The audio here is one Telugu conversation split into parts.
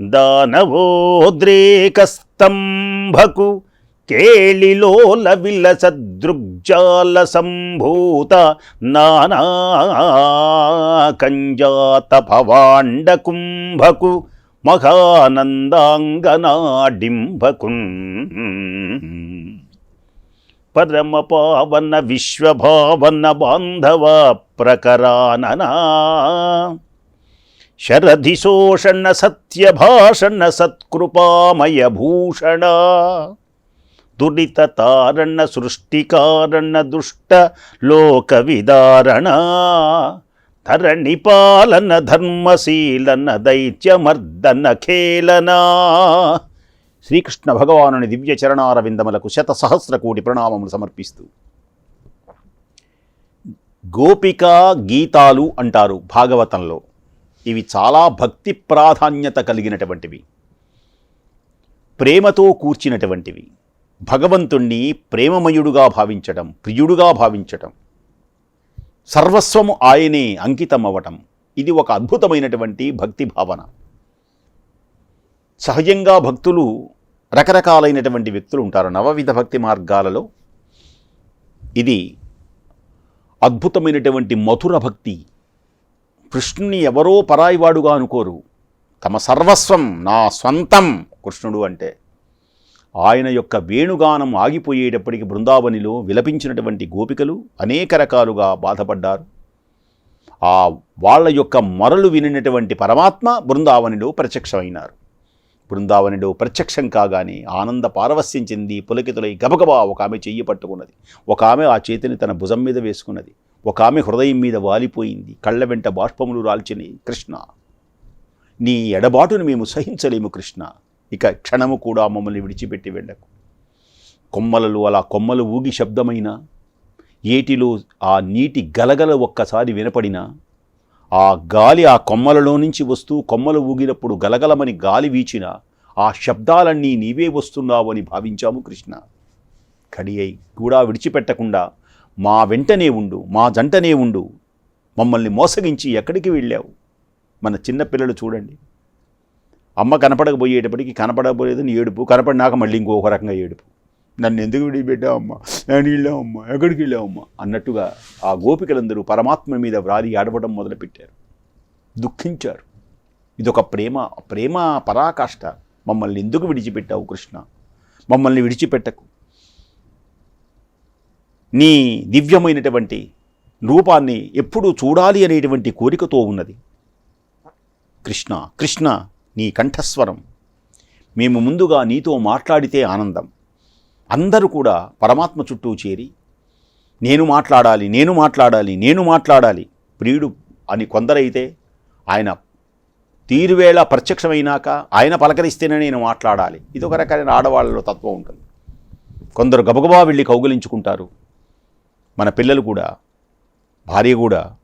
దానవోద్రేకస్తంభకు కేళిలోల విలసదృగ్జాల సంభూత నానాకంజాత భవాండ కుంభకు పరమ పావన విశ్వభావన బాంధవ ప్రకరాననా శరధిశోషణ సత్యభాషణ సత్కృపామయ భూషణ. దురిత తారణ సృష్టికారణ దుష్ట లోక విదారణ ధరణి పాలన ధర్మశీలన దైత్యమర్దన ఖేలనా. శ్రీకృష్ణ భగవానుని దివ్య చరణారవిందములకు శత సహస్ర కోటి ప్రణామములు సమర్పిస్తూ. గోపికా గీతాలు అంటారు భాగవతంలో. ఇవి చాలా భక్తి ప్రాధాన్యత కలిగినటువంటివి. ప్రేమతో కూర్చినటువంటివి. భగవంతుణ్ణి ప్రేమమయుడుగా భావించడం ప్రియుడుగా భావించటం. సర్వస్వము ఆయనే అంకితం అవ్వటం ఇది ఒక అద్భుతమైనటువంటి భక్తి భావన. సహజంగా భక్తులు రకరకాలైనటువంటి వ్యక్తులు ఉంటారు నవవిధ భక్తి మార్గాలలో. ఇది అద్భుతమైనటువంటి మధుర భక్తి. కృష్ణుని ఎవరో పరాయివాడుగా అనుకోరు. తమ సర్వస్వం నా స్వంతం కృష్ణుడు అంటే. ఆయన యొక్క వేణుగానం ఆగిపోయేటప్పటికి బృందావనిలో విలపించినటువంటి గోపికలు అనేక రకాలుగా బాధపడ్డారు. ఆ వాళ్ళ యొక్క మరలు వినినటువంటి పరమాత్మ బృందావనిలో ప్రత్యక్షమైనారు. బృందావనిలో ప్రత్యక్షం కాగానే ఆనంద పారవస్యం చెంది పులకితులై గబగబా ఒక ఆమె చెయ్యి పట్టుకున్నది. ఒక ఆమె ఆ చేతిని తన భుజం మీద వేసుకున్నది. ఒక ఆమె హృదయం మీద వాలిపోయింది. కళ్ళ వెంట బాష్పములు రాల్చినాయి కృష్ణ నీ ఎడబాటును మేము సహించలేము కృష్ణ. ఇక క్షణము కూడా మమ్మల్ని విడిచిపెట్టి వెళ్ళకు. కొమ్మలలో అలా కొమ్మలు ఊగి శబ్దమైన ఏటిలో ఆ నీటి గలగల ఒక్కసారి వినపడినా ఆ గాలి ఆ కొమ్మలలో నుంచి వస్తూ కొమ్మలు ఊగినప్పుడు గలగలమని గాలి వీచిన ఆ శబ్దాలన్నీ నీవే వస్తున్నావని భావించాము కృష్ణ. కడి అయి కూడా విడిచిపెట్టకుండా మా వెంటనే ఉండు మా జంటనే ఉండు మమ్మల్ని మోసగించి ఎక్కడికి వెళ్ళావు? మన చిన్నపిల్లలు చూడండి. అమ్మ కనపడకపోయేటప్పటికి కనపడకపోలేదని ఏడుపు కనపడినాక మళ్ళీ ఇంకొక రకంగా ఏడుపు. నన్ను ఎందుకు విడిపెట్టావమ్మా నేను వెళ్ళావమ్మా ఎక్కడికి వెళ్ళావమ్మా అన్నట్టుగా ఆ గోపికలందరూ పరమాత్మ మీద వ్రాలి ఆడవడం మొదలుపెట్టారు. దుఃఖించారు. ఇదొక ప్రేమ ప్రేమ పరాకాష్ట. మమ్మల్ని ఎందుకు విడిచిపెట్టావు కృష్ణ? మమ్మల్ని విడిచిపెట్టకు. నీ దివ్యమైనటువంటి రూపాన్ని ఎప్పుడూ చూడాలి అనేటువంటి కోరికతో ఉన్నది. కృష్ణ కృష్ణ నీ కంఠస్వరం. మేము ముందుగా నీతో మాట్లాడితే ఆనందం. అందరూ కూడా పరమాత్మ చుట్టూ చేరి నేను మాట్లాడాలి నేను మాట్లాడాలి నేను మాట్లాడాలి ప్రియుడు అని కొందరైతే ఆయన తీరువేళ ప్రత్యక్షమైనాక ఆయన పలకరిస్తేనే నేను మాట్లాడాలి. ఇది ఒక రకమైన ఆడవాళ్ళలో తత్వం ఉంటుంది. కొందరు గబగబా వెళ్ళి కౌగులించుకుంటారు. మన పిల్లలు కూడా భార్య కూడా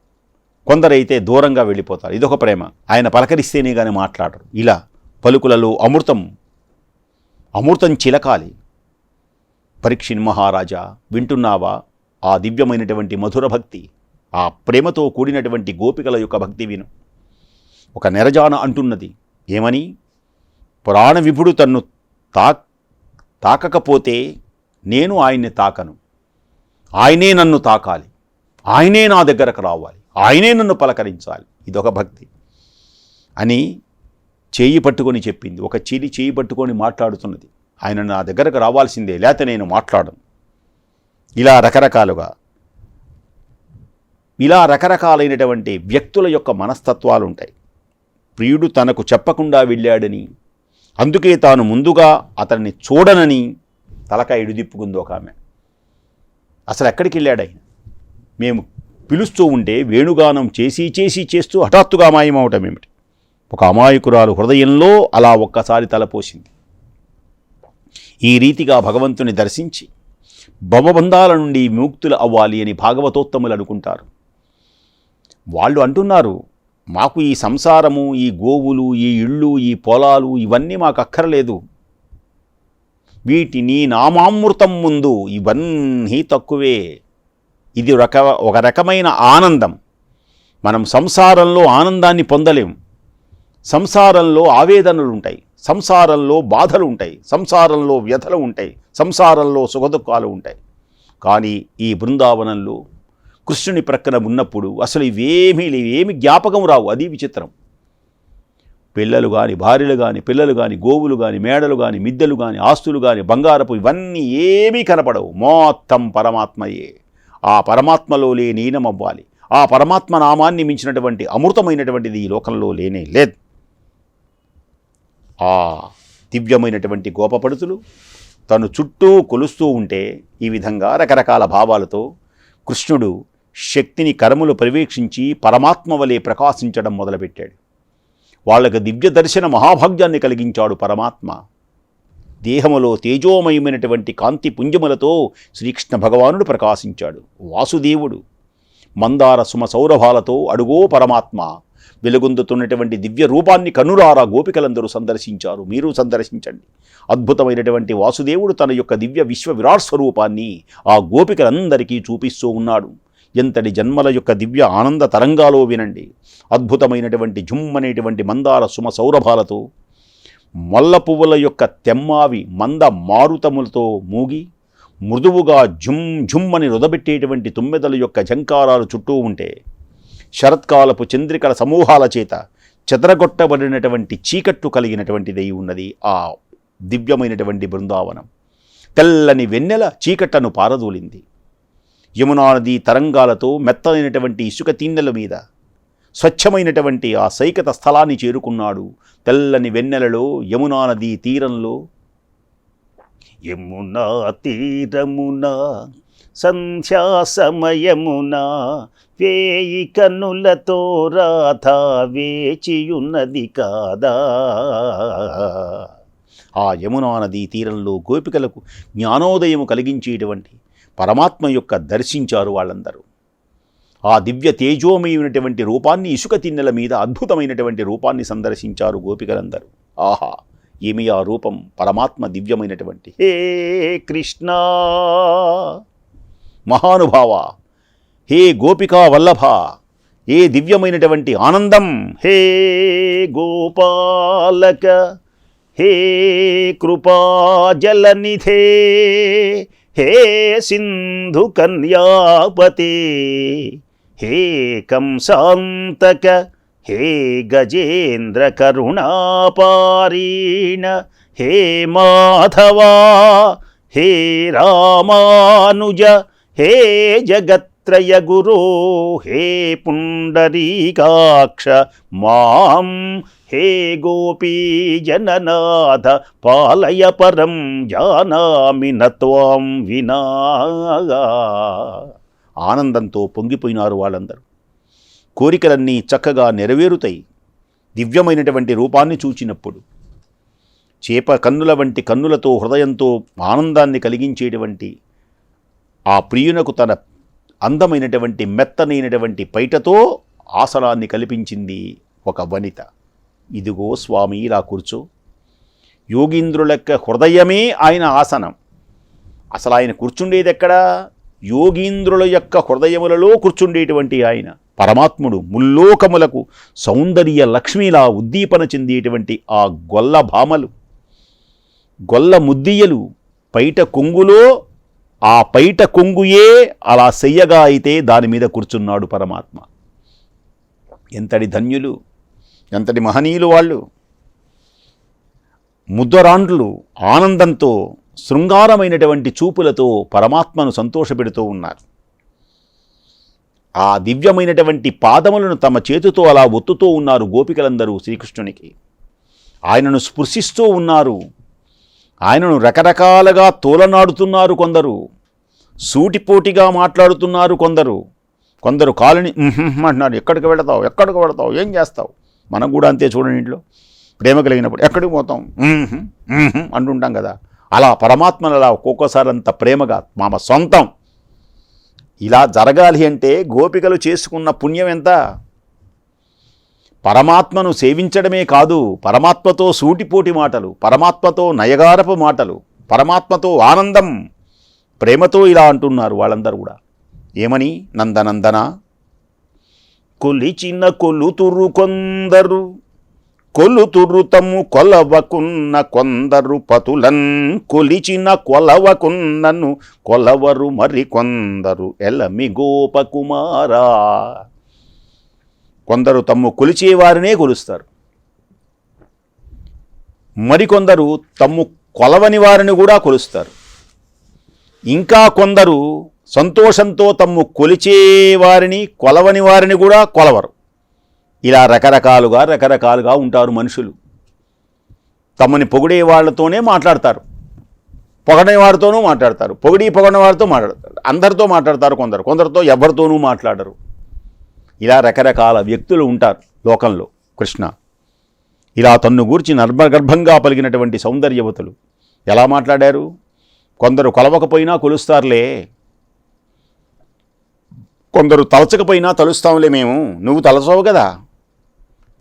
కొందరైతే దూరంగా వెళ్ళిపోతారు. ఇదొక ప్రేమ. ఆయన పలకరిస్తేనే కానీ మాట్లాడరు. ఇలా పలుకులలో అమృతం అమృతం చిలకాలి. పరీక్షిన్ మహారాజా వింటున్నావా? ఆ దివ్యమైనటువంటి మధుర భక్తి ఆ ప్రేమతో కూడినటువంటి గోపికల యొక్క భక్తి విను. ఒక నెరజాన అంటున్నది ఏమని? పురాణ విభుడు తన్ను తా తాకకపోతే నేను ఆయన్ని తాకను. ఆయనే నన్ను తాకాలి. ఆయనే నా దగ్గరకు రావాలి. ఆయనే నన్ను పలకరించాలి. ఇదొక భక్తి. అని చేయి పట్టుకొని చెప్పింది. ఒక చెలి చేయి పట్టుకొని మాట్లాడుతున్నది. ఆయన నా దగ్గరకు రావాల్సిందే లేకపోతే నేను మాట్లాడను. ఇలా రకరకాలుగా ఇలా రకరకాలైనటువంటి వ్యక్తుల యొక్క మనస్తత్వాలు ఉంటాయి ప్రియుడు తనకు చెప్పకుండా వెళ్ళాడని అందుకే తాను ముందుగా అతన్ని చూడనని తలకాయ ఇడిదిప్పుకుంది ఒక ఆమె. అసలు ఎక్కడికి వెళ్ళాడు ఆయన మేము పిలుస్తూ ఉంటే వేణుగానం చేసి చేసి చేస్తూ హఠాత్తుగా అమాయమవటం ఏమిటి ఒక అమాయకురాలు హృదయంలో అలా ఒక్కసారి తలపోసింది. ఈ రీతిగా భగవంతుని దర్శించి భవబంధాల నుండి విముక్తులు అవ్వాలి అని భాగవతోత్తములు అనుకుంటారు. వాళ్ళు అంటున్నారు మాకు ఈ సంసారము ఈ గోవులు ఈ ఇళ్ళు ఈ పొలాలు ఇవన్నీ మాకు అక్కర్లేదు వీటిని నామామృతం ముందు ఇవన్నీ తక్కువే. ఇది రక ఒక రకమైన ఆనందం. మనం సంసారంలో ఆనందాన్ని పొందలేం. సంసారంలో ఆవేదనలు ఉంటాయి సంసారంలో బాధలు ఉంటాయి సంసారంలో వ్యధలు ఉంటాయి సంసారంలో సుఖదుఖాలు ఉంటాయి కానీ ఈ బృందావనంలో కృష్ణుని ప్రక్కన ఉన్నప్పుడు అసలు ఇవేమీ లేవు. ఏమి జ్ఞాపకం రావు. అది విచిత్రం. పిల్లలు కానీ భార్యలు కానీ పిల్లలు కానీ గోవులు కానీ మేడలు కానీ మిద్దెలు కానీ ఆస్తులు కానీ బంగారపు ఇవన్నీ ఏమీ కనపడవు. మొత్తం పరమాత్మయే. ఆ పరమాత్మలో లేని ఈనమవ్వాలి. ఆ పరమాత్మ నామాన్ని మించినటువంటి అమృతమైనటువంటిది ఈ లోకంలో లేనే లేదు. ఆ దివ్యమైనటువంటి గోపపడుతులు తను చుట్టూ కొలుస్తూ ఉంటే ఈ విధంగా రకరకాల భావాలతో కృష్ణుడు శక్తిని కరములు పర్యవేక్షించి పరమాత్మ వలె ప్రకాశించడం మొదలుపెట్టాడు. వాళ్ళకు దివ్య దర్శన మహాభాగ్యాన్ని కలిగించాడు పరమాత్మ. దేహములో తేజోమయమైనటువంటి కాంతి పుంజములతో శ్రీకృష్ణ భగవానుడు ప్రకాశించాడు. వాసుదేవుడు మందార సుమ సౌరభాలతో అడుగో పరమాత్మ వెలుగొందుతున్నటువంటి దివ్య రూపాన్ని కనురారా గోపికలందరూ సందర్శించారు. మీరు సందర్శించండి. అద్భుతమైనటువంటి వాసుదేవుడు తన యొక్క దివ్య విశ్వ విరాట్ స్వరూపాన్ని ఆ గోపికలందరికీ చూపిస్తూ ఉన్నాడు. ఎంతటి జన్మల యొక్క దివ్య ఆనంద తరంగాలో వినండి. అద్భుతమైనటువంటి జుమ్మనేటువంటి మందార సుమ సౌరభాలతో మొల్ల పువ్వుల యొక్క తెమ్మావి మంద మారుతములతో మూగి మృదువుగా జుమ్ జుమ్మని రుదబెట్టేటువంటి తుమ్మెదల యొక్క జంకారాలు చుట్టూ ఉంటే శరత్కాలపు చంద్రికల సమూహాల చేత చెదరగొట్టబడినటువంటి చీకట్టు కలిగినటువంటిదై ఉన్నది ఆ దివ్యమైనటువంటి బృందావనం. తెల్లని వెన్నెల చీకట్టను పారదూలింది. యమునా నది తరంగాలతో మెత్తలైనటువంటి ఇసుక తిన్నెల మీద స్వచ్ఛమైనటువంటి ఆ సైకత స్థలాన్ని చేరుకున్నాడు తెల్లని వెన్నెలలో యమునా నది తీరంలో. యమునా తీరమున సంధ్యా సమయమున వేయి కన్నులతో రాధ వేచియున్నది కాదా? ఆ యమునా నదీ తీరంలో గోపికలకు జ్ఞానోదయము కలిగించేటువంటి పరమాత్మ యొక్క దర్శించారు వాళ్ళందరూ. ఆ దివ్య తేజోమయమైనటువంటి రూపాన్ని ఇసుక తిన్నెల మీద అద్భుతమైనటువంటి రూపాన్ని సందర్శించారు గోపికలందరూ. ఆహా! ఏమి ఆ రూపం పరమాత్మ దివ్యమైనటువంటి. హే కృష్ణ! మహానుభావ! హే గోపికా వల్లభ! ఏ దివ్యమైనటువంటి ఆనందం! హే గోపాలక! హే కృపాజలనిధే! హే సింధు కన్యాపతి హే కంసాంతక హే గజేంద్ర కరుణాపారీణ హే మాధవా హే రామానుజ హే జగత్రయ గురో హే పుండరీకాక్ష మాం హే గోపీ జననాథ పాలయ పరం జానామి నత్వాం వినా. ఆనందంతో పొంగిపోయినారు వాళ్ళందరూ. కోరికలన్నీ చక్కగా నెరవేరుతాయి. దివ్యమైనటువంటి రూపాన్ని చూచినప్పుడు చేప కన్నుల వంటి కన్నులతో హృదయంతో ఆనందాన్ని కలిగించేటువంటి ఆ ప్రియునకు తన అందమైనటువంటి మెత్తనైనటువంటి పైటతో ఆసనాన్ని కల్పించింది ఒక వనిత. ఇదిగో స్వామి ఇలా కూర్చో. యోగీంద్రులెక్క హృదయమే ఆయన ఆసనం. అసలు ఆయన కూర్చుండేది ఎక్కడా? యోగీంద్రుల యొక్క హృదయములలో కూర్చుండేటువంటి ఆయన. పరమాత్ముడు ముల్లోకములకు సౌందర్య లక్ష్మిలా ఉద్దీపన చెందేటువంటి ఆ గొల్ల భామలు గొల్ల ముద్దియలు పైట కొంగులో ఆ పైట కొంగుయే అలా సెయ్యగా అయితే దాని మీద కూర్చున్నాడు పరమాత్మ. ఎంతటి ధన్యులు! ఎంతటి మహనీయులు వాళ్ళు. ముద్దరాండ్లు ఆనందంతో శృంగారమైనటువంటి చూపులతో పరమాత్మను సంతోషపెడుతూ ఉన్నారు. ఆ దివ్యమైనటువంటి పాదములను తమ చేతితో అలా ఒత్తుతూ ఉన్నారు గోపికలందరూ శ్రీకృష్ణునికి. ఆయనను స్పృశిస్తూ ఉన్నారు. ఆయనను రకరకాలుగా తోలనాడుతున్నారు కొందరు. సూటిపోటిగా మాట్లాడుతున్నారు కొందరు. కొందరు కాలుని అంటున్నారు ఎక్కడికి వెళతావు? ఎక్కడికి వెళతావు? ఏం చేస్తావు? మనం కూడా అంతే చూడండి ఇంట్లో. ప్రేమ కలిగినప్పుడు ఎక్కడికి పోతాం? అంటుంటాం కదా. అలా పరమాత్మను అలా ఒక్కొక్కసారి అంత ప్రేమగా మామ సొంతం. ఇలా జరగాలి అంటే గోపికలు చేసుకున్న పుణ్యం ఎంత? పరమాత్మను సేవించడమే కాదు పరమాత్మతో సూటిపోటి మాటలు పరమాత్మతో నయగారపు మాటలు పరమాత్మతో ఆనందం ప్రేమతో ఇలా అంటున్నారు వాళ్ళందరూ కూడా. ఏమని? నందనందన? కొలిచిన కొలుతురు కొందరు కొలుతురు తమ్ము కొలవకున్న కొందరు పతులన్ కొలిచిన కొలవకున్నను కొలవరు మరి కొందరు ఎలమి గోపకుమారా. కొందరు తమ్ము కొలిచేవారినే కొలుస్తారు. మరికొందరు తమ్ము కొలవని వారిని కూడా కొలుస్తారు. ఇంకా కొందరు సంతోషంతో తమ్ము కొలిచేవారిని కొలవని వారిని కూడా కొలవరు. ఇలా రకరకాలుగా రకరకాలుగా ఉంటారు మనుషులు. తమని పొగిడే వాళ్ళతోనే మాట్లాడతారు. పొగడని వారితోనూ మాట్లాడతారు. పొగిడి పొగడిన వారితో మాట్లాడతారు. అందరితో మాట్లాడతారు కొందరు. కొందరితో ఎవరితోనూ మాట్లాడరు. ఇలా రకరకాల వ్యక్తులు ఉంటారు లోకంలో కృష్ణ. ఇలా తన్ను గూర్చి నర్మగర్భంగా పలిగినటువంటి సౌందర్యవతులు ఎలా మాట్లాడారు? కొందరు కొలవకపోయినా కొలుస్తారులే. కొందరు తలచకపోయినా తలుస్తాంలే మేము. నువ్వు తలచవు కదా.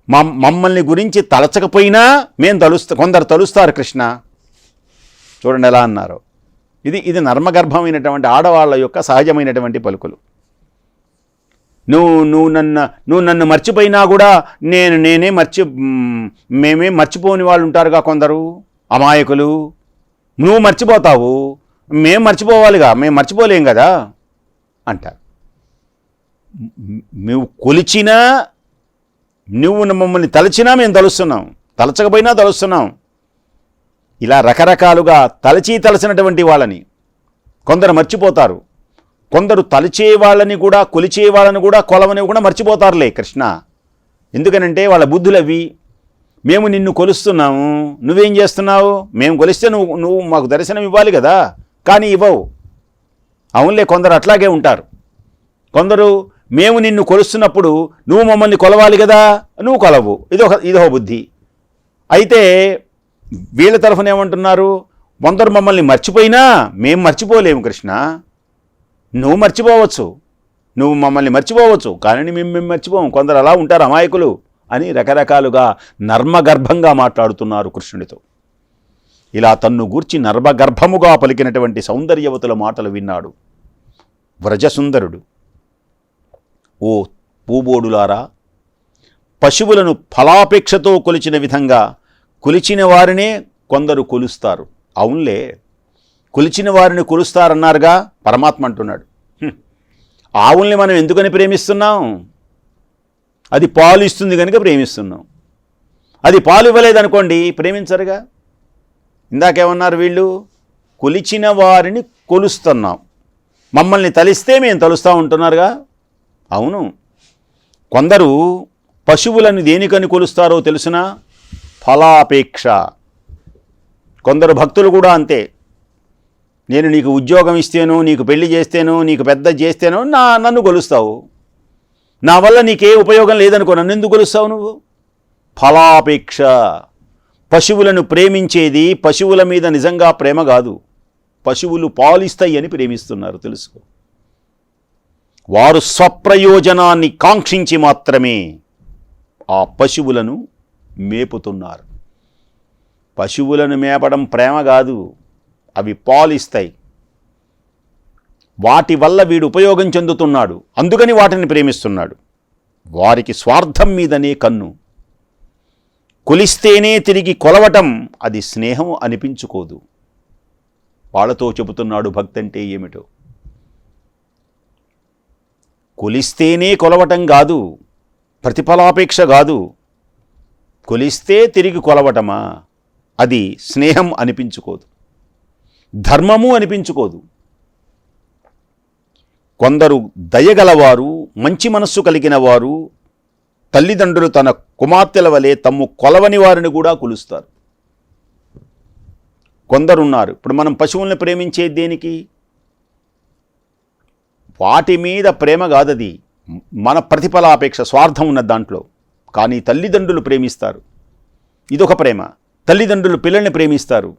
మమ్ మమ్మల్ని గురించి తలచకపోయినా మేము తలుస్తా కొందరు తలుస్తారు కృష్ణ. చూడండి ఎలా అన్నారు. ఇది ఇది నర్మగర్భమైనటువంటి ఆడవాళ్ళ యొక్క సహజమైనటువంటి పలుకులు. నువ్వు నువ్వు నన్ను నువ్వు నన్ను మర్చిపోయినా కూడా నేను నేనే మర్చి మేమే మర్చిపోని వాళ్ళు ఉంటారుగా కొందరు. అమాయకులు. నువ్వు మర్చిపోతావు. మేము మర్చిపోవాలిగా. మేము మర్చిపోలేం కదా. అంటారు. మేము కొలిచినా నువ్వు మమ్మల్ని తలచినా మేము తలుస్తున్నాం. తలచకపోయినా తలుస్తున్నాం. ఇలా రకరకాలుగా తలచి తలచినటువంటి వాళ్ళని కొందరు మర్చిపోతారు. కొందరు తలిచే వాళ్ళని కూడా కొలిచే వాళ్ళని కూడా కొలవని కూడా మర్చిపోతారులే కృష్ణ. ఎందుకనంటే వాళ్ళ బుద్ధులు అవి మేము నిన్ను కొలుస్తున్నాము. నువ్వేం చేస్తున్నావు? మేము కొలిస్తే నువ్వు నువ్వు మాకు దర్శనం ఇవ్వాలి కదా. కానీ ఇవ్వవు. అవునులే కొందరు అట్లాగే ఉంటారు. కొందరు మేము నిన్ను కొలుస్తున్నప్పుడు నువ్వు మమ్మల్ని కొలవాలి కదా? నువ్వు కొలవు. ఇదొక ఇదో బుద్ధి. అయితే వీళ్ళ తరఫున ఏమంటున్నారు? కొందరు మమ్మల్ని మర్చిపోయినా మేము మర్చిపోలేము కృష్ణ. నువ్వు మర్చిపోవచ్చు. నువ్వు మమ్మల్ని మర్చిపోవచ్చు. కానీ మేము మేము మర్చిపోము. కొందరు అలా ఉంటారు అమాయకులు అని రకరకాలుగా నర్మగర్భంగా మాట్లాడుతున్నారు కృష్ణుడితో. ఇలా తన్ను గూర్చి నర్మగర్భముగా పలికినటువంటి సౌందర్యవతుల మాటలు విన్నాడు. వ్రజసుందరుడు. ఓ పూబోడులారా పశువులను ఫలాపేక్షతో కొలిచిన విధంగా కొలిచిన వారినే కొందరు కొలుస్తారు. అవునులే కొలిచిన వారిని కొలుస్తారన్నారుగా పరమాత్మ అంటున్నాడు. ఆవుల్ని మనం ఎందుకని ప్రేమిస్తున్నాం? అది పాలు ఇస్తుంది కనుక ప్రేమిస్తున్నాం. అది పాలు ఇవ్వలేదనుకోండి ప్రేమించరుగా? ఇందాకేమన్నారు వీళ్ళు? కొలిచిన వారిని కొలుస్తున్నాం. మమ్మల్ని తలిస్తే మేము తలుస్తూ ఉంటున్నారుగా? అవును. కొందరు పశువులను దేనికని కొలుస్తారో తెలుసునా? ఫలాపేక్ష. కొందరు భక్తులు కూడా అంతే. నేను నీకు ఉద్యోగం ఇస్తేను నీకు పెళ్ళి చేస్తేను నీకు పెద్ద చేస్తేను నా నన్ను కొలుస్తావు. నా వల్ల నీకే ఉపయోగం లేదనుకో నన్ను ఎందుకు కొలుస్తావు నువ్వు? ఫలాపేక్ష. పశువులను ప్రేమించేది పశువుల మీద నిజంగా ప్రేమ కాదు. పశువులు పాలిస్తాయి అని ప్రేమిస్తున్నారు తెలుసుకో. వారు స్వప్రయోజనాన్ని కాంక్షించి మాత్రమే ఆ పశువులను మేపుతున్నారు. పశువులను మేపడం ప్రేమ కాదు అవి పాలిస్తాయి. వాటి వల్ల వీడు ఉపయోగం చెందుతున్నాడు అందుకని వాటిని ప్రేమిస్తున్నాడు. వారికి స్వార్థం మీదనే కన్ను. కొలిస్తేనే తిరిగి కొలవటం అది స్నేహం అనిపించుకోదు. వాళ్ళతో చెబుతున్నాడు భక్తంటే ఏమిటో. కొలిస్తేనే కొలవటం కాదు ప్రతిఫలాపేక్ష కాదు. కొలిస్తే తిరిగి కొలవటమా? అది స్నేహం అనిపించుకోదు. ధర్మము అనిపించుకోదు. కొందరు దయగలవారు మంచి మనస్సు కలిగిన వారు తల్లిదండ్రులు తన కుమార్తెల వలె తమ్ము కొలవని వారిని కూడా కొలుస్తారు. కొందరున్నారు. ఇప్పుడు మనం పశువుల్ని ప్రేమించే దేనికి? వాటి మీద ప్రేమ కాదది. మన ప్రతిఫలాపేక్ష స్వార్థం ఉన్న దాంట్లో. కానీ తల్లిదండ్రులు ప్రేమిస్తారు. ఇదొక ప్రేమ. తల్లిదండ్రులు పిల్లల్ని ప్రేమిస్తారు.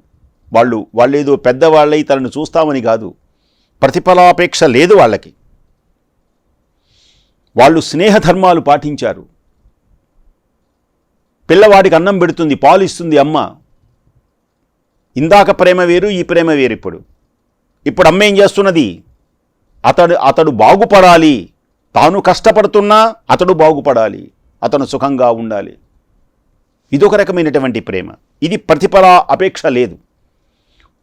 వాళ్ళు వాళ్ళేదో పెద్దవాళ్ళై తనను చూస్తామని కాదు. ప్రతిఫలాపేక్ష లేదు వాళ్ళకి. వాళ్ళు స్నేహధర్మాలు పాటించారు. పిల్లవాడికి అన్నం పెడుతుంది పాలు ఇస్తుంది అమ్మ. ఇందాక ప్రేమ వేరు ఈ ప్రేమ వేరు ఇప్పుడు. ఇప్పుడు అమ్మ ఏం చేస్తున్నది? అతడు అతడు బాగుపడాలి. తాను కష్టపడుతున్నా అతడు బాగుపడాలి. అతను సుఖంగా ఉండాలి. ఇదొక రకమైనటువంటి ప్రేమ. ఇది ప్రతిఫల అపేక్ష లేదు.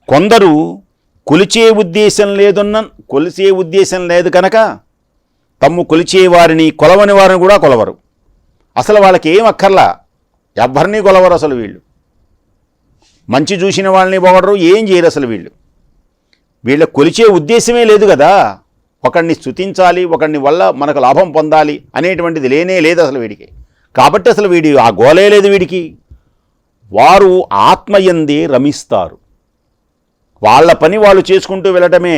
కొందరు కొలిచే ఉద్దేశం లేదున్న కొలిచే ఉద్దేశం లేదు కనుక తమ్ము కొలిచే వారిని కొలవని వారిని కూడా కొలవరు. అసలు వాళ్ళకి ఏం అక్కర్లా? ఎవరిని కొలవరు అసలు వీళ్ళు. మంచి చూసిన వాళ్ళని పొగడరు ఏం చేయరు అసలు వీళ్ళు. వీళ్ళ కొలిచే ఉద్దేశమే లేదు కదా. ఒకడిని స్థుతించాలి ఒకడిని వల్ల మనకు లాభం పొందాలి అనేటువంటిది లేనే లేదు అసలు వీడికి. కాబట్టి అసలు వీడి ఆ గోలే లేదు వీడికి. వారు ఆత్మయందే రమిస్తారు. వాళ్ళ పని వాళ్ళు చేసుకుంటూ వెళ్ళటమే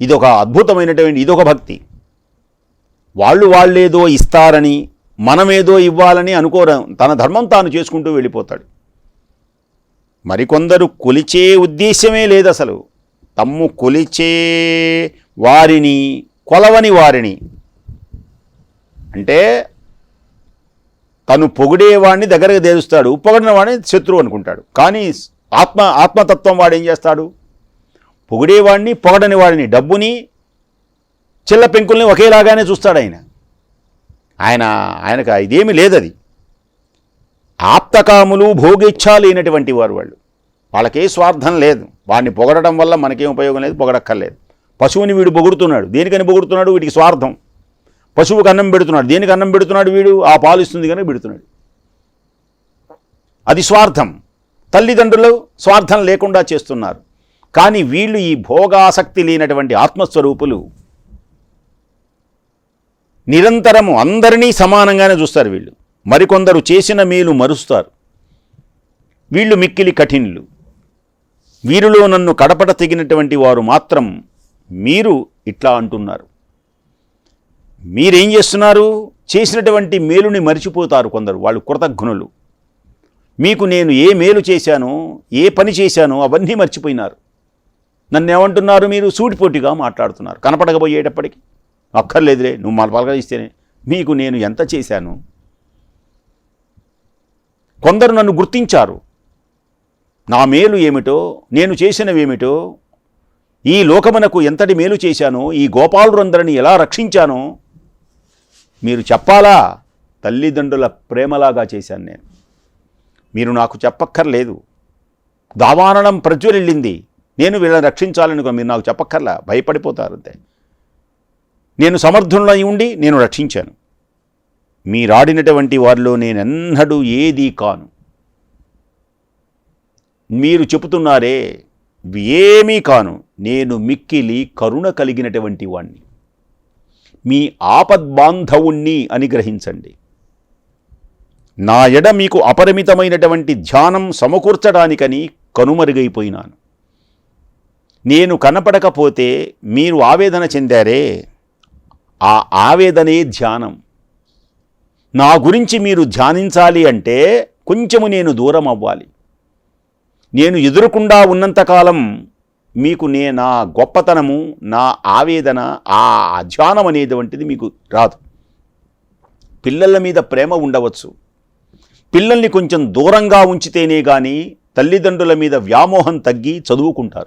ఇదొక అద్భుతమైనటువంటి ఇదొక భక్తి. వాళ్ళు వాళ్ళేదో ఇస్తారని మనమేదో ఇవ్వాలని అనుకోరం తన ధర్మం తాను చేసుకుంటూ వెళ్ళిపోతాడు. మరికొందరు కొలిచే ఉద్దేశ్యమే లేదు అసలు. తమ్ము కొలిచే వారిని కొలవని వారిని. అంటే తను పొగిడేవాడిని దగ్గరకు దేరుస్తాడు పొగిడిన వాడిని శత్రువు అనుకుంటాడు. కానీ ఆత్మ ఆత్మతత్వం వాడు ఏం చేస్తాడు? పొగిడేవాడిని పొగడని వాడిని డబ్బుని చిల్ల పెంకుల్ని ఒకేలాగానే చూస్తాడు ఆయన. ఆయన ఆయనకు ఇదేమీ లేదది. ఆప్తకాములు భోగేచ్ఛ లేనటువంటి వారు వాళ్ళు. వాళ్ళకే స్వార్థం లేదు. వాడిని పొగడటం వల్ల మనకేం ఉపయోగం లేదు పొగడక్కర్లేదు. పశువుని వీడు పొగుడుతున్నాడు దేనికని పొగుడుతున్నాడు వీడికి స్వార్థం. పశువుకి అన్నం పెడుతున్నాడు. దేనికి అన్నం పెడుతున్నాడు వీడు? ఆ పాలు ఇస్తుంది కనుక పెడుతున్నాడు. అది స్వార్థం. తల్లిదండ్రులు స్వార్థం లేకుండా చేస్తున్నారు. కానీ వీళ్ళు ఈ భోగాసక్తి లేనటువంటి ఆత్మస్వరూపులు నిరంతరము అందరినీ సమానంగానే చూస్తారు వీళ్ళు. మరికొందరు చేసిన మేలు మరుస్తారు. వీళ్ళు మిక్కిలి కఠినులు. వీరిలో నన్ను కడపట తెగినటువంటి వారు మాత్రం మీరు ఇట్లా అంటున్నారు. మీరేం చేస్తున్నారు? చేసినటువంటి మేలుని మరిచిపోతారు కొందరు వాళ్ళు కృతజ్ఞులు. మీకు నేను ఏ మేలు చేశానో ఏ పని చేశానో అవన్నీ మర్చిపోయినారు. నన్ను ఏమంటున్నారు మీరు? సూటిపోటిగా మాట్లాడుతున్నారు. కనపడకపోయేటప్పటికి? అక్కర్లేదులే నువ్వు మన పలకరిస్తేనే మీకు నేను ఎంత చేశాను? కొందరు నన్ను గుర్తించారు. నా మేలు ఏమిటో నేను చేసినవేమిటో ఈ లోకమునకు ఎంతటి మేలు చేశానో ఈ గోపాలురందరిని ఎలా రక్షించానో మీరు చెప్పాలా? తల్లిదండ్రుల ప్రేమలాగా చేశాను నేను. మీరు నాకు చెప్పక్కర్లేదు. దావాననం ప్రజ్వలిల్లింది. నేను వీళ్ళని రక్షించాలనుకో మీరు నాకు చెప్పక్కర్లా? భయపడిపోతారంతే నేను సమర్థులై ఉండి నేను రక్షించాను. మీరాడినటువంటి వారిలో నేనెన్నడూ ఏదీ కాను. మీరు చెబుతున్నారే ఏమీ కాను నేను మిక్కిలి కరుణ కలిగినటువంటి వాణ్ణి. మీ ఆపద్బాంధవుణ్ణి అని గ్రహించండి. నా ఎడ మీకు అపరిమితమైనటువంటి ధ్యానం సమకూర్చడానికని కనుమరుగైపోయినాను. నేను కనపడకపోతే మీరు ఆవేదన చెందారే ఆ ఆవేదనే ధ్యానం. నా గురించి మీరు ధ్యానించాలి అంటే కొంచెము నేను దూరం అవ్వాలి నేను ఎదురకుండా ఉన్నంతకాలం మీకు నే నా గొప్పతనము నా ఆవేదన ఆ ధ్యానం అనేటువంటిది మీకు రాదు. పిల్లల మీద ప్రేమ ఉండవచ్చు. పిల్లల్ని కొంచెం దూరంగా ఉంచితేనే కానీ తల్లిదండ్రుల మీద వ్యామోహం తగ్గి చదువుకుంటారు.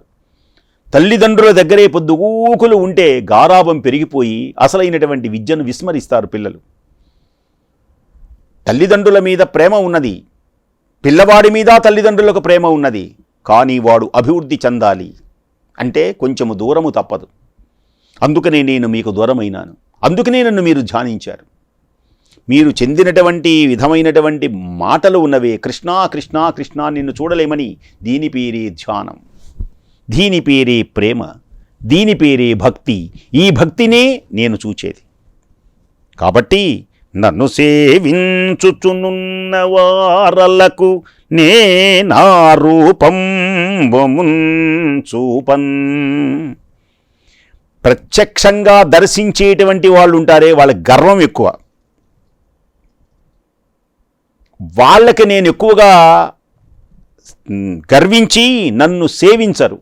తల్లిదండ్రుల దగ్గరే పొద్దుగూకులు ఉంటే గారాభం పెరిగిపోయి అసలైనటువంటి విద్యను విస్మరిస్తారు పిల్లలు. తల్లిదండ్రుల మీద ప్రేమ ఉన్నది. పిల్లవాడి మీద తల్లిదండ్రులకు ప్రేమ ఉన్నది కానీ వాడు అభివృద్ధి చెందాలి. అంటే కొంచెము దూరము తప్పదు. అందుకనే నేను మీకు దూరమైనాను. అందుకనే నన్ను మీరు ధ్యానించారు. మీరు చెందినటువంటి విధమైనటువంటి మాటలు ఉన్నవే కృష్ణా కృష్ణా కృష్ణా నిన్ను చూడలేమని దీని పేరే ధ్యానం. దీని పేరే ప్రేమ. దీని పేరే భక్తి. ఈ భక్తినే నేను చూచేది. కాబట్టి నన్ను సేవించుచునున్న వారలకు నే నా రూపం చూపన్ ప్రత్యక్షంగా దర్శించేటువంటి వాళ్ళు ఉంటారే వాళ్ళ గర్వం ఎక్కువ. వాళ్ళకి నేను ఎక్కువగా గర్వించి నన్ను సేవించరు.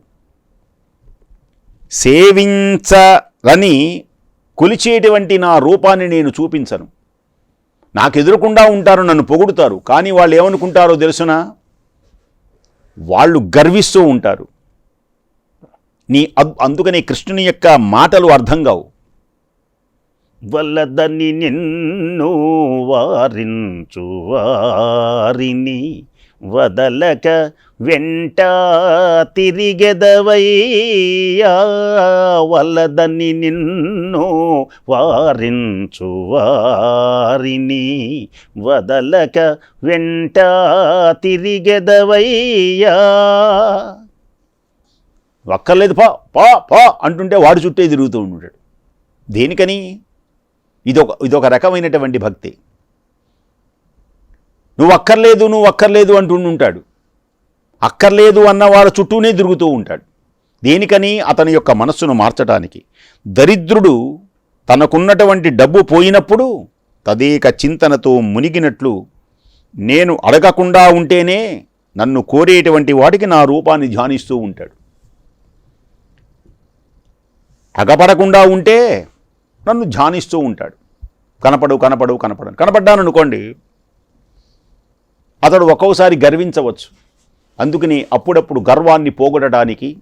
సేవించరని కొలిచేటువంటి నా రూపాన్ని నేను చూపించను. నాకు ఎదురకుండా ఉంటారు నన్ను పొగుడుతారు. కానీ వాళ్ళు ఏమనుకుంటారో తెలుసునా? వాళ్ళు గర్విస్తూ ఉంటారు. నీ అద్- అందుకనే కృష్ణుని యొక్క మాటలు అర్థం కావు. వల్లదని నిన్ను వారించు వారిని వదలక వెంట తిరిగెదవయ్యా వలదని నిన్ను వారించు వారిని వదలక వెంట తిరిగెదవయ్యా. ఒక్కర్లేదు పా పా పా అంటుంటే వాడు చుట్టే తిరుగుతూ ఉంటాడు. దేనికని? ఇదొక ఇదొక రకమైనటువంటి భక్తి. నువ్వు అక్కర్లేదు నువ్వు అక్కర్లేదు అంటుంటాడు అక్కర్లేదు అన్న వాళ్ళ చుట్టూనే తిరుగుతూ ఉంటాడు. దేనికని? అతని యొక్క మనస్సును మార్చడానికి దరిద్రుడు తనకున్నటువంటి డబ్బు పోయినప్పుడు తదేక చింతనతో మునిగినట్లు నేను అడగకుండా ఉంటేనే నన్ను కోరేటువంటి వాడికి నా రూపాన్ని ధ్యానిస్తూ ఉంటాడు. అగపడకుండా ఉంటే నన్ను ధ్యానిస్తూ ఉంటాడు. కనపడు కనపడు కనపడు కనపడ్డాను అనుకోండి అతడు ఒక్కోసారి గర్వించవచ్చు. అందుకని అప్పుడప్పుడు గర్వాన్ని పోగొట్టడానికి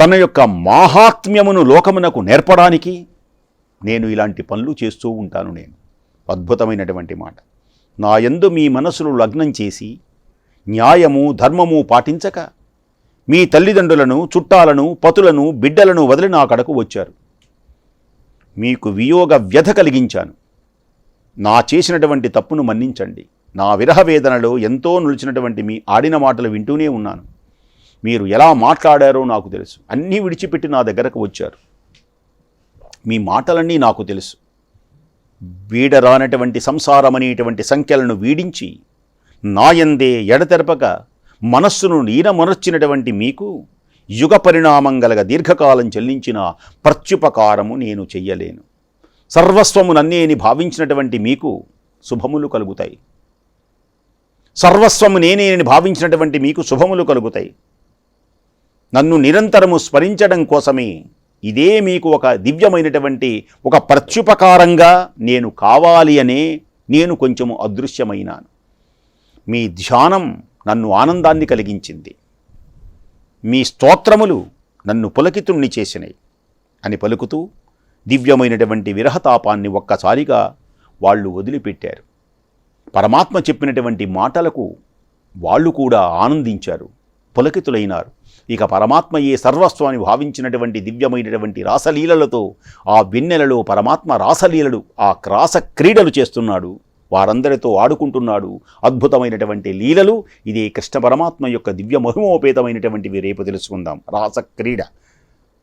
తన యొక్క మాహాత్మ్యమును లోకమునకు నేర్పడానికి నేను ఇలాంటి పనులు చేస్తూ ఉంటాను నేను. అద్భుతమైనటువంటి మాట. నా యందు మీ మనసులు లగ్నం చేసి న్యాయము ధర్మము పాటించక మీ తల్లిదండ్రులను చుట్టాలను పతులను బిడ్డలను వదిలి నా కడకు వచ్చారు. మీకు వియోగ వ్యధ కలిగించాను. నా చేసినటువంటి తప్పును మన్నించండి. నా విరహ వేదనలో ఎంతో నిలిచినటువంటి మీ ఆడిన మాటలు వింటూనే ఉన్నాను. మీరు ఎలా మాట్లాడారో నాకు తెలుసు. అన్నీ విడిచిపెట్టి నా దగ్గరకు వచ్చారు. మీ మాటలన్నీ నాకు తెలుసు. వీడరానటువంటి సంసారం అనేటువంటి సంఖ్యలను వీడించి నాయందే ఎడతెరపక మనస్సును నీనమొనర్చినటువంటి మీకు యుగ పరిణామం గలగ దీర్ఘకాలం చెల్లించిన ప్రత్యుపకారము నేను చెయ్యలేను. సర్వస్వము నన్నేని భావించినటువంటి మీకు శుభములు కలుగుతాయి. సర్వస్వము నేనే అని భావించినటువంటి మీకు శుభములు కలుగుతాయి. నన్ను నిరంతరము స్మరించడం కోసమే ఇదే మీకు ఒక దివ్యమైనటువంటి ఒక ప్రత్యుపకారంగా నేను కావాలి అనే నేను కొంచెము అదృశ్యమైనాను. మీ ధ్యానం నన్ను ఆనందాన్ని కలిగించింది. మీ స్తోత్రములు నన్ను పులకితుణ్ణి చేసినాయి అని పలుకుతూ దివ్యమైనటువంటి విరహతాపాన్ని ఒక్కసారిగా వాళ్ళు వదిలిపెట్టారు. పరమాత్మ చెప్పినటువంటి మాటలకు వాళ్ళు కూడా ఆనందించారు పులకితులైనారు. ఇక పరమాత్మయే సర్వస్వాన్ని భావించినటువంటి దివ్యమైనటువంటి రాసలీలలతో ఆ వెన్నెలలో పరమాత్మ రాసలీలలు ఆ క్రాస క్రీడలు చేస్తున్నాడు. వారందరితో ఆడుకుంటున్నాడు అద్భుతమైనటువంటి లీలలు. ఇదే కృష్ణ పరమాత్మ యొక్క దివ్య మహిమోపేతమైనటువంటివి రేపు తెలుసుకుందాం. రాసక్రీడ.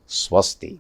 స్వస్తి.